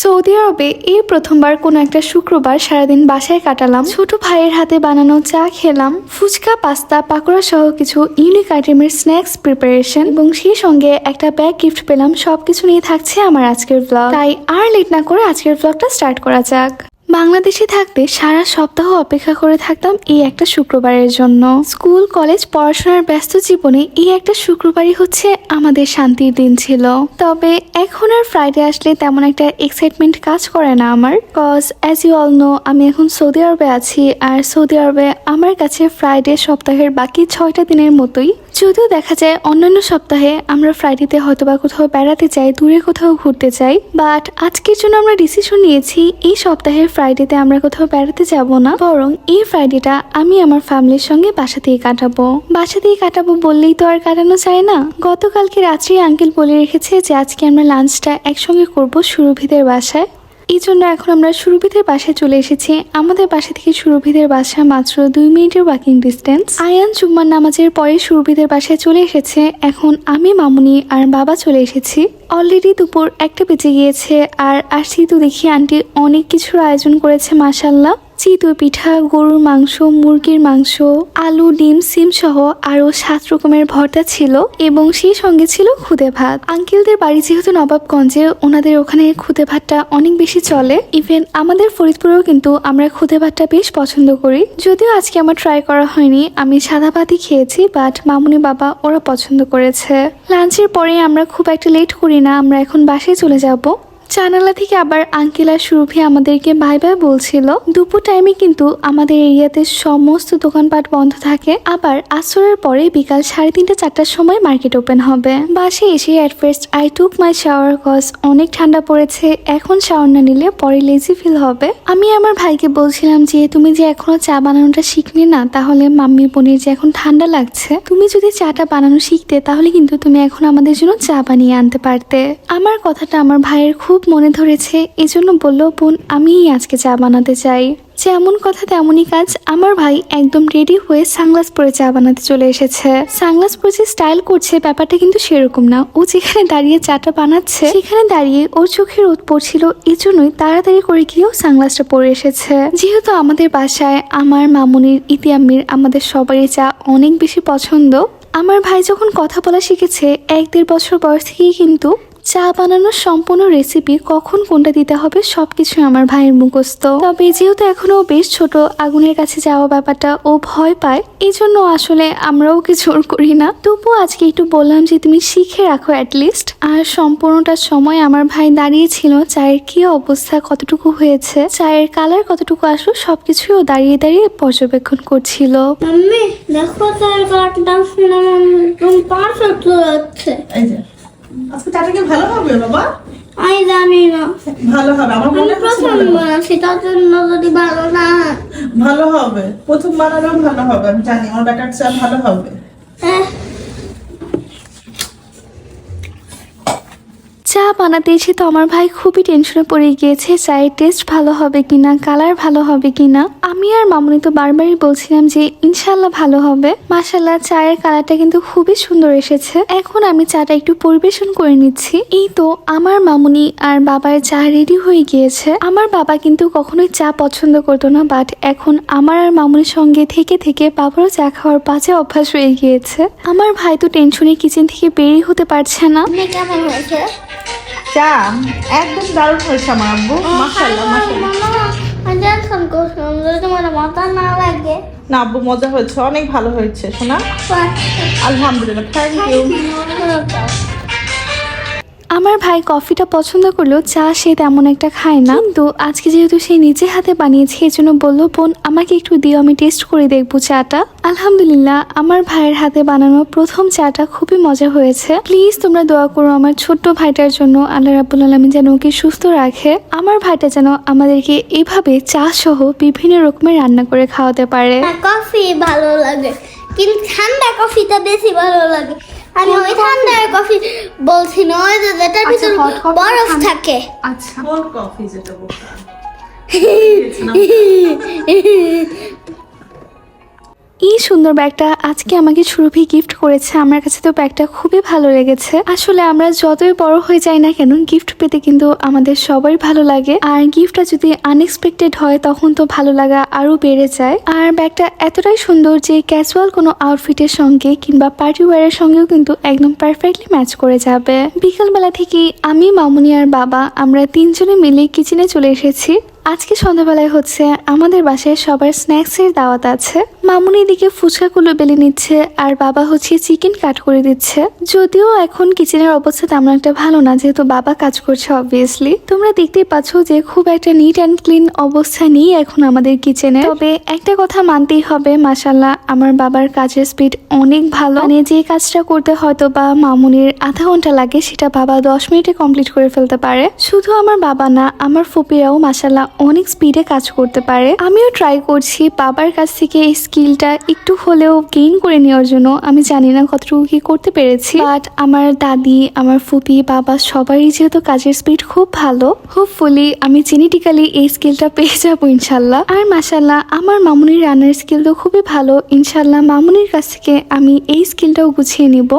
Saudi আরবে এই প্রথমবার কোনো একটা শুক্রবার সারাদিন বাসায় কাটালাম। ছোট ভাইয়ের হাতে বানানো চা খেলাম। ফুচকা, পাস্তা, পাকোড়া সহ কিছু ইউনিক আইটেমের স্ন্যাক্স প্রিপারেশন এবং সেই সঙ্গে একটা ব্যাগ গিফট পেলাম। সবকিছু নিয়ে থাকছে আমার আজকের ব্লগ তাই আর লেট না করে আজকের ব্লগটা স্টার্ট করা যাক। বাংলাদেশে থাকতে সারা সপ্তাহ অপেক্ষা করে থাকতাম এই একটা শুক্রবারের জন্য। স্কুল, কলেজ, পড়াশোনার ব্যস্ত জীবনে এই একটা শুক্রবারই হচ্ছে আমাদের শান্তির দিন ছিল। তবে এখন আর ফ্রাইডে আসলে তেমন একটা এক্সাইটমেন্ট কাজ করে না আমার। Cause as you all know আমি এখন সৌদি আরবে আছি। আর সৌদি আরবে আমার কাছে ফ্রাইডে সপ্তাহের বাকি ছয়টা দিনের মতোই। যদিও দেখা যায় অন্যান্য সপ্তাহে আমরা ফ্রাইডেতে হয়তো বা কোথাও বেড়াতে যাই, দূরে কোথাও ঘুরতে যাই বাট আজকের জন্য আমরা ডিসিশন নিয়েছি এই সপ্তাহে ফ্রাইডেতে আমরা কোথাও বেড়াতে যাব না, বরং এই ফ্রাইডেটা আমি আমার ফ্যামিলির সঙ্গে বাসা দিয়ে কাটাবো। বাসা দিয়ে কাটাবো বললেই তো আর কাটানো যায় না। গতকালকে রাত্রে আঙ্কেল বলে রেখেছে যে আজকে আমরা লাঞ্চটা একসঙ্গে করব সুরভিদের বাসায়। এই জন্য এখন আমরা সুরভিদের বাসায় চলে এসেছি। আমাদের বাসা থেকে সুরভিদের বাসা মাত্র দুই মিনিটের ওয়াকিং ডিস্টেন্স আয়ান জুম্মার নামাজের পরে সুরভিদের বাসায় চলে এসেছে। এখন আমি, মামুনি আর বাবা চলে এসেছি। অলরেডি দুপুর একটা বেজে গিয়েছে আর আসছি তো দেখি আন্টি অনেক কিছুর আয়োজন করেছে মাসাল্লাহ চিতই পিঠা, গরুর মাংস, মুরগির মাংস, আলু, ডিম, সিম সহ আরও সাত রকমের ভর্তা ছিল এবং সেই সঙ্গে ছিল খুদে ভাত। আঙ্কেলদের বাড়ি যেহেতু নবাবগঞ্জে ওনাদের ওখানে খুদে ভাতটা অনেক বেশি চলে। ইভেন আমাদের ফরিদপুরেও কিন্তু আমরা খুদে ভাতটা বেশ পছন্দ করি। যদিও আজকে আমার ট্রাই করা হয়নি, আমি সাদা ভাতই খেয়েছি বাট মামুনি বাবা ওরা পছন্দ করেছে। লাঞ্চের পরে আমরা খুব একটা লেট করি না, আমরা এখন বাসায় চলে যাব। জানালা থেকে আবার আঙ্কেল আর সুরভি আমাদেরকে বাই বাই বলছিল। দুপুর টাইমে কিন্তু আমাদের এরিয়াতে সমস্ত দোকানপাট বন্ধ থাকে। আবার আসরের পরে বিকাল সাড়ে তিনটা চারটার সময় মার্কেট ওপেন হবে। বাসে এসে at first I took my shower cause অনেক ঠান্ডা পড়েছে। এখন শাওয়ার না নিলে পরে লেজি ফিল হবে। আমি আমার ভাইকে বলছিলাম যে, তুমি যে এখনও চা বানানোটা শিখলে না, তাহলে মাম্মি বোনের যে এখন ঠান্ডা লাগছে, তুমি যদি চাটা বানানো শিখতে, তাহলে কিন্তু তুমি এখন আমাদের জন্য চা বানিয়ে আনতে পারতে। আমার কথাটা আমার ভাইয়ের খুব মনে ধরেছে, এজন্য বলল, বোন, আমিই আজকে চা বানাতে চাই। যেমন কথা তেমনই কাজ, আমার ভাই একদম রেডি হয়ে সানগ্লাস পরে চা বানাতে চলে এসেছে। সানগ্লাস পরে যে স্টাইল করছে, ব্যাপারটা কিন্তু সেরকম না। ও যেখানে দাঁড়িয়ে চাটা বানাচ্ছে, সেখানে দাঁড়িয়ে ওর চোখে রোদ পড়ছিল এই জন্যই তাড়াতাড়ি করে গিয়েও সানগ্লাসটা পরে এসেছে। যেহেতু আমাদের বাসায় আমার মামুনির ইতিয়াম্মির আমাদের সবারই চা অনেক বেশি পছন্দ, আমার ভাই যখন কথা বলা শিখেছে, এক দেড় বছর বয়স থেকেই কিন্তু চা বানানোর সম্পূর্ণ রেসিপি কখন কোনটা দিতে হবে সব সবকিছু আমার ভাইয়ের মুখস্থ। তবে যেহেতু এখনও ও বেশ ছোট, আগুনের কাছে যাওয়া ব্যাপারটা ও ভয় পায় এই জন্য আসলে আমরাও কিছু করি না। তবুও আজকে একটু বললাম যে তুমি শিখে রাখো অ্যাটলিস্ট আর সম্পূর্ণটা সময় আমার ভাই দাঁড়িয়েছিল, চায়ের কি অবস্থা কতটুকু হয়েছে, চায়ের কালার কতটুকু আসলো, সবকিছুই ও দাঁড়িয়ে দাঁড়িয়ে পর্যবেক্ষণ করছিল। দেখো এই যে আজকে চাটা কি ভালো হবে বাবা? আমি জানি না। ভালো হবে আমার আমি মনে হচ্ছে প্রথম ভালো হবে। বানাচ্ছি তার জন্য যদি ভালো না ভালো হবে প্রথম বানালেও ভালো হবে আমি জানি আমার ব্যাটার চা ভালো হবে। চা বানাতে এসে তো আমার ভাই খুবই টেনশনে পড়ে গিয়েছে, চায়ের টেস্ট ভালো হবে কিনা কালার ভালো হবে কিনা। আমি আর মামুনি তো বারবারই বলছিলাম যে ইনশাল্লাহ ভালো হবে। মাসাল্লাহ চায়ের কালারটা কিন্তু খুবই সুন্দর এসেছে। এখন আমি চাটা একটু পরিবেশন করে নিচ্ছি। এই তো আমার মামুনি আর বাবার চা রেডি হয়ে গিয়েছে। আমার বাবা কিন্তু কখনোই চা পছন্দ করতো না বাট এখন আমার আর মামুনির সঙ্গে থেকে থেকে বাবারও চা খাওয়ার বাজে অভ্যাস হয়ে গিয়েছে। আমার ভাই তো টেনশনে কিচেন থেকে বেরিয়ে হতে পারছে না। কেমন হয়েছে? চা। একদম দারুণ হয়েছে আমার আব্বু। মাশাআল্লাহ মাশাআল্লাহ। না আব্বু মজা হয়েছে অনেক ভালো হয়েছে শোনা। আলহামদুলিল্লাহ থ্যাংক ইউ আমার ভাই কফিটা পছন্দ করলেও চা সে তেমন একটা খায় না। কিন্তু আজকে যেহেতু সে নিজে হাতে বানিয়েছে এই জন্য বলল, বোন, আমাকে একটু দিও, আমি টেস্ট করে দেখব চাটা। আলহামদুলিল্লাহ, আমার ভাইয়ের হাতে বানানো প্রথম চাটা খুবই মজা হয়েছে। প্লিজ তোমরা দোয়া করো আমার ছোট্ট ভাইটার জন্য, আল্লাহ রাবুল আলমী যেন ওকে সুস্থ রাখে। আমার ভাইটা যেন আমাদেরকে এভাবে চা সহ বিভিন্ন রকমের রান্না করে খাওয়াতে পারে। কফি ভালো লাগে। কিন্তু ঠান্ডা কফিটা বেশি ভালো লাগে। আমি ওই ঠান্ডা কফি বলছি না ওই যে যেটার ভিতর hot বরফ থাকে। আচ্ছা। কোল্ড কফি যেটা বলতে এই সুন্দর ব্যাগটা আজকে আমাকে সুরভি গিফট করেছে। আমার কাছে তো ব্যাগটা খুবই ভালো লেগেছে। আসলে আমরা যতই বড় হয়ে যাই না কেন গিফট পেতে কিন্তু আমাদের সবাই ভালো লাগে। আর গিফটটা যদি আনএক্সপেক্টেড হয়, তখন তো ভালো লাগা আরও বেড়ে যায়। আর ব্যাগটা এতটাই সুন্দর যে ক্যাজুয়াল কোনো আউটফিটের সঙ্গে কিংবা পার্টি ওয়ারের সঙ্গেও কিন্তু একদম পারফেক্টলি ম্যাচ করে যাবে। বিকালবেলা থেকে আমি, মামুনি আর বাবা, আমরা তিনজনে মিলে কিচেনে চলে এসেছি। আজকে সন্ধ্যাবেলায় হচ্ছে আমাদের বাসায় সবার স্ন্যাক্সের দাওয়াত আছে। মামুনি দিকে ফুচকাগুলো বেলে নিচ্ছে আর বাবা হচ্ছে চিকেন কাট করে দিচ্ছে। যদিও এখন কিচেনের অবস্থা তেমন একটা ভালো না, যেহেতু বাবা কাজ করছে অবভিয়াসলি তোমরা দেখতেই পাচ্ছ যে খুব একটা নিট অ্যান্ড ক্লিন অবস্থা নেই এখন আমাদের কিচেনে। তবে একটা কথা মানতেই হবে মাসাল্লাহ আমার বাবার কাজের স্পিড অনেক ভালো। মানে যে কাজটা করতে হয়তো বা মামুনির আধা ঘণ্টা লাগে, সেটা বাবা দশ মিনিটে কমপ্লিট করে ফেলতে পারে। শুধু আমার বাবা না, আমার ফুপিরাও মাসাল্লাহ অনেক স্পিডে কাজ করতে পারে। আমিও ট্রাই করছি বাবার কাছ থেকে এই স্কিলটা একটু হলেও গেইন করে নেওয়ার জন্য। আমি জানি না কতটুকু কি করতে পেরেছি। বাট আমার দাদি, আমার ফুপি, বাবা সবারই যেহেতু কাজের স্পিড খুব ভালো হোপফুলি আমি জেনেটিক্যালি এই স্কিলটা পেয়ে যাব ইনশাল্লাহ। আর মাসাল্লাহ আমার মামুনির রান্নার স্কিল তো খুবই ভালো। ইনশাল্লাহ মামুনির কাছ থেকে আমি এই স্কিলটাও গুছিয়ে নিব।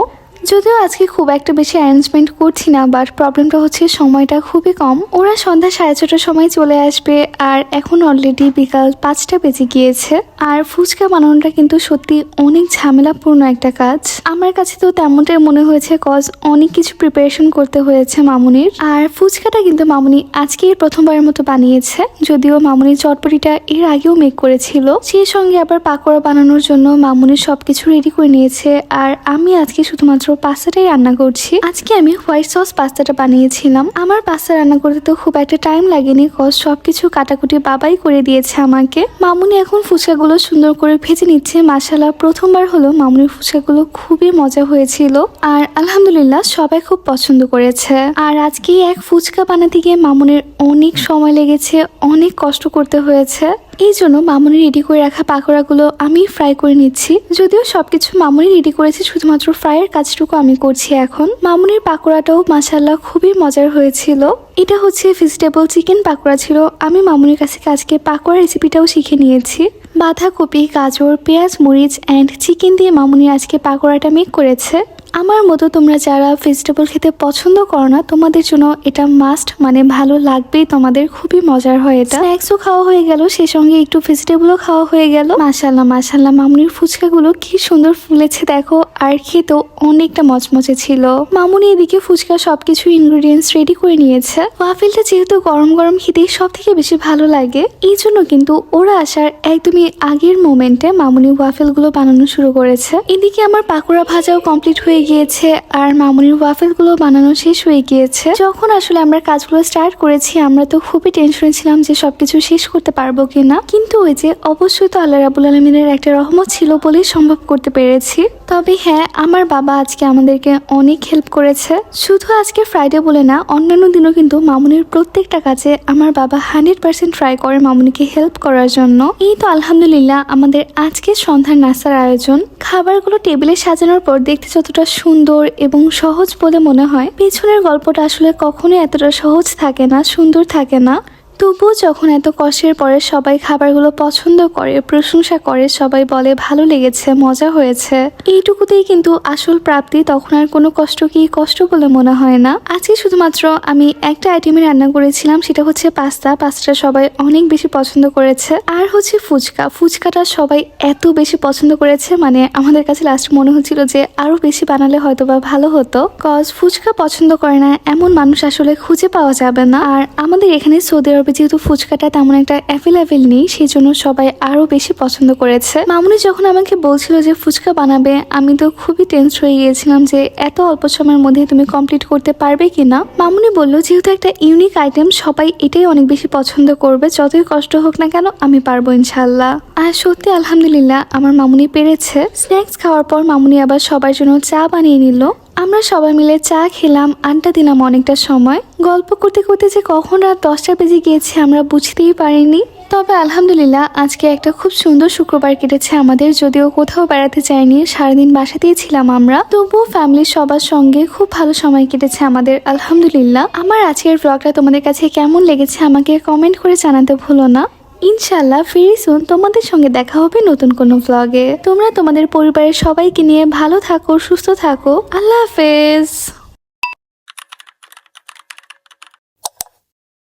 যদিও আজকে খুব একটা বেশি অ্যারেঞ্জমেন্ট করছি না বাট প্রবলেমটা হচ্ছে সময়টা খুবই কম। ওরা সন্ধ্যা সাড়ে ছটার সময় চলে আসবে, আর এখন অলরেডি বিকাল পাঁচটা বেজে গিয়েছে। আর ফুচকা বানানোটা কিন্তু সত্যি অনেক ঝামেলাপূর্ণ একটা কাজ। আমার কাছে তো তেমনটাই মনে হয়েছে কজ অনেক কিছু প্রিপারেশন করতে হয়েছে মামুনির। আর ফুচকাটা কিন্তু মামুনি আজকেই প্রথমবারের মতো বানিয়েছে, যদিও মামুনির চটপটিটা এর আগেও মেক করেছিল। সেই সঙ্গে আবার পাকোড়া বানানোর জন্য মামুনি সবকিছু রেডি করে নিয়েছে, আর আমি আজকে শুধুমাত্র পাস্তাটাই রান্না করছি। আজকে আমি হোয়াইট সস পাস্তাটা বানিয়েছিলাম। আমার পাস্তা রান্না করতে তো খুব একটা টাইম লাগেনি কজ সবকিছু কাটাকুটি বাবাই করে দিয়েছে আমাকে। মামুনি এখন ফুচকাগুলো সুন্দর করে ভেজে নিচ্ছে। মাসালা প্রথমবার হলো মামুনির ফুচকাগুলো খুবই মজা হয়েছিল। আর আলহামদুলিল্লাহ, সবাই খুব পছন্দ করেছে। আর আজকে এক ফুচকা বানাতে গিয়ে মামুনের অনেক সময় লেগেছে, অনেক কষ্ট করতে হয়েছে। এই জন্য মামুনি রেডি করে রাখা পাকোড়াগুলো আমি ফ্রাই করে নিচ্ছি। যদিও সবকিছু মামুনি রেডি করেছে, শুধুমাত্র ফ্রাইয়ের কাজটুকু আমি করছি এখন। মামুনির পাকোড়াটাও মাসাল্লাহ খুবই মজার হয়েছিল। এটা হচ্ছে ভেজিটেবল চিকেন পাকোড়া ছিল। আমি মামুনির কাছে আজকে পাকোড়া রেসিপিটাও শিখে নিয়েছি। বাঁধাকপি, গাজর, পেঁয়াজ, মরিচ অ্যান্ড চিকেন দিয়ে মামুনি আজকে পাকোড়াটা মেক করেছে। আমার মতো তোমরা যারা ভেজিটেবল খেতে পছন্দ করো না, তোমাদের জন্য এটা মাস্ট মানে ভালো লাগবেই, তোমাদের খুবই মজার হয় এটা। স্ন্যাক্সও খাওয়া হয়ে গেল, সেই সঙ্গে একটু ভেজিটেবলও খাওয়া হয়ে গেল। মাশাল্লাহ মাশাল্লাহ মামুনির ফুচকাগুলো কি সুন্দর ফুলেছে দেখো, আর খেতেও অনেকটা মচমচে ছিল। মামুনি এদিকে ফুচকা সবকিছু ইনগ্রেডিয়েন্টস রেডি করে নিয়েছে। ওয়াফেলটা যেহেতু গরম গরম খেতে সব থেকে বেশি ভালো লাগে, এই জন্য কিন্তু ওরা আসার একদমই আগের মোমেন্টে মামুনি ওয়াফেলগুলো বানানো শুরু করেছে। এদিকে আমার পাকোড়া ভাজাও কমপ্লিট হয়ে গিয়েছে আর মামুনির ওয়াফেলগুলো বানানো শেষ হয়ে গিয়েছে। যখন আসলে আমরা কাজগুলো স্টার্ট করেছি, আমরা তো খুবই টেনশনে ছিলাম যে সবকিছু শেষ করতে পারব কিনা। কিন্তু ওই যে অবশ্যই তো আল্লাহ রাবুল আলমিনের একটা রহমত ছিল বলেই সম্ভব করতে পেরেছি। তবে হ্যাঁ আমার বাবা আজকে আমাদেরকে অনেক হেল্প করেছে। শুধু আজকে ফ্রাইডে বলে না, অন্যান্য দিনও কিন্তু মামুনির প্রত্যেকটা কাজে আমার বাবা হান্ড্রেড পার্সেন্ট ট্রাই করে মামুনিকে হেল্প করার জন্য। এই তো আলহামদুলিল্লাহ, আমাদের আজকে সন্ধ্যার নাস্তার আয়োজন। খাবারগুলো টেবিলে সাজানোর পর দেখতে যতটা সুন্দর এবং সহজ বলে মনে হয়। পেছনের গল্পটা আসলে কখনোই এতটা সহজ থাকে না, সুন্দর থাকে না। তবুও যখন এত কষ্টের পরে সবাই খাবারগুলো পছন্দ করে, প্রশংসা করে, সবাই বলে, ভালো লেগেছে, মজা হয়েছে। এইটুকুতেই কিন্তু আসল প্রাপ্তি, তখন আর কোনো কষ্ট কি কষ্ট বলে মনে হয় না। আজকে শুধুমাত্র আমি একটা আইটেমে রান্না করেছিলাম, সেটা হচ্ছে পাস্তা। পাস্তাটা সবাই অনেক বেশি পছন্দ করেছে। আর হচ্ছে ফুচকা। ফুচকাটা সবাই এত বেশি পছন্দ করেছে মানে আমাদের কাছে লাস্ট মনে হচ্ছিল যে আরও বেশি বানালে হয়তো বা ভালো হতো। কজ ফুচকা পছন্দ করে না, এমন মানুষ আসলে খুঁজে পাওয়া যাবে না। আর আমাদের এখানে সৌদি আরবে যেহেতু ফুচকাটা তেমন একটা অ্যাভেলেবেল নেই সেই জন্য সবাই আরও বেশি পছন্দ করেছে। মামুনি যখন আমাকে বলছিল যে ফুচকা বানাবে, আমি তো খুবই টেন্স হয়ে গিয়েছিলাম যে এত অল্প সময়ের মধ্যে তুমি কমপ্লিট করতে পারবে কিনা। মামুনি বলল, যেহেতু একটা ইউনিক আইটেম সবাই এটাই অনেক বেশি পছন্দ করবে। যতই কষ্ট হোক না কেন, আমি পারব ইনশাল্লাহ আর সত্যি, আলহামদুলিল্লাহ, আমার মামুনি পেরেছে। স্ন্যাক্স খাওয়ার পর মামুনি আবার সবার জন্য চা বানিয়ে নিল। আমরা সবাই মিলে চা খেলাম, আড্ডা দিলাম অনেকটা সময়। গল্প করতে করতে যে কখন রাত দশটা বেজে গিয়েছে আমরা বুঝতেই পারিনি। তবে আলহামদুলিল্লাহ, আজকে একটা খুব সুন্দর শুক্রবার কেটেছে আমাদের, যদিও কোথাও বেড়াতে যাইনি, সারাদিন বাসাতেই ছিলাম আমরা। তবুও ফ্যামিলির সবার সঙ্গে খুব ভালো সময় কেটেছে আমাদের, আলহামদুলিল্লাহ। আমার আজকের ব্লগটা তোমাদের কাছে কেমন লেগেছে আমাকে কমেন্ট করে জানাতে ভুলো না। ইনশাল্লাহ ফিরি সুন তোমাদের সঙ্গে দেখা হবে নতুন কোনো ব্লগে তোমরা তোমাদের পরিবারের সবাইকে নিয়ে ভালো থাকো, সুস্থ থাকো। আল্লাহ হাফেজ।